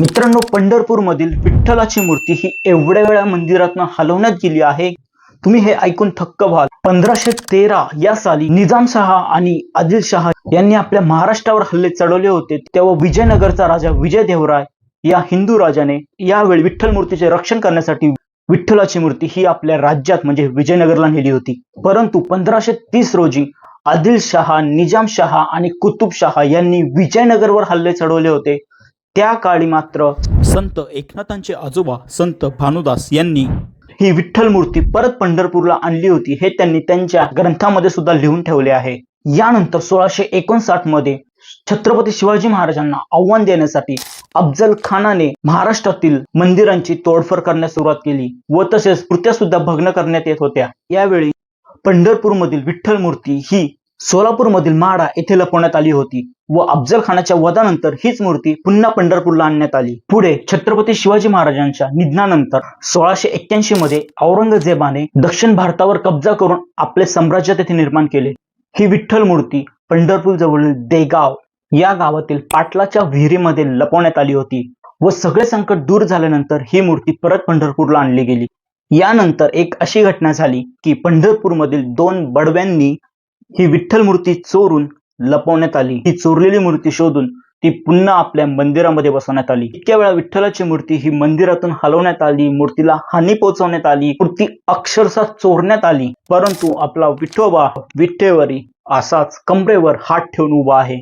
मित्रांनो पंढरपूर मधील विठ्ठलाची मूर्ती ही एवढ्या वेळा मंदिरातनं हलवण्यात गेली आहे. तुम्ही हे ऐकून थक्क व्हाल. पंधराशे तेरा या साली निजामशहा आणि आदिलशहा यांनी आपल्या महाराष्ट्रावर हल्ले चढवले होते. तेव्हा विजयनगरचा राजा विजय देवराय या हिंदू राजाने यावेळी विठ्ठल मूर्तीचे रक्षण करण्यासाठी विठ्ठलाची मूर्ती ही आपल्या राज्यात म्हणजे विजयनगरला नेली होती. परंतु पंधराशे तीस रोजी आदिलशहा निजामशहा आणि कुतुबशहा यांनी विजयनगरवर हल्ले चढवले होते. त्या काळी मात्र संत एकनाथांचे आजोबा संत भानुदास यांनी ही विठ्ठल मूर्ती परत पंढरपूरला आणली होती हे त्यांनी त्यांच्या ग्रंथामध्ये सुद्धा लिहून ठेवले आहे. यानंतर सोळाशे एकोणसाठमध्ये छत्रपती शिवाजी महाराजांना आव्हान देण्यासाठी अफजल खानाने महाराष्ट्रातील मंदिरांची तोडफोड करण्यास सुरुवात केली व तसेच कृत्या सुद्धा भग्न करण्यात येत होत्या. यावेळी पंढरपूरमधील विठ्ठल मूर्ती ही सोलापूरमधील माडा येथे लपवण्यात आली होती. व अफजल खानाच्या वधानंतर हीच मूर्ती पुन्हा पंढरपूरला आणण्यात आली. पुढे छत्रपती शिवाजी महाराजांच्या निधनानंतर सोळाशे एक्क्याऐंशी मध्ये औरंगजेबाने दक्षिण भारतावर कब्जा करून आपले साम्राज्य तेथे निर्माण केले. ही विठ्ठल मूर्ती पंढरपूर जवळील देगाव या गावातील पाटलाच्या विहिरीमध्ये लपवण्यात आली होती व सगळे संकट दूर झाल्यानंतर ही मूर्ती परत पंढरपूरला आणली गेली. यानंतर एक अशी घटना झाली की पंढरपूरमधील दोन बडव्यांनी ही विठ्ठल मूर्ती चोरून लपवण्यात आली. ही चोरलेली मूर्ती शोधून ती पुन्हा आपल्या मंदिरामध्ये बसवण्यात आली. इतक्या वेळा विठ्ठलाची मूर्ती ही मंदिरातून हलवण्यात आली. मूर्तीला हानी पोहोचवण्यात आली. मूर्ती अक्षरशः चोरण्यात आली. परंतु आपला विठोबा विठ्ठेवरी असाच कमरेवर हात ठेवून उभा आहे.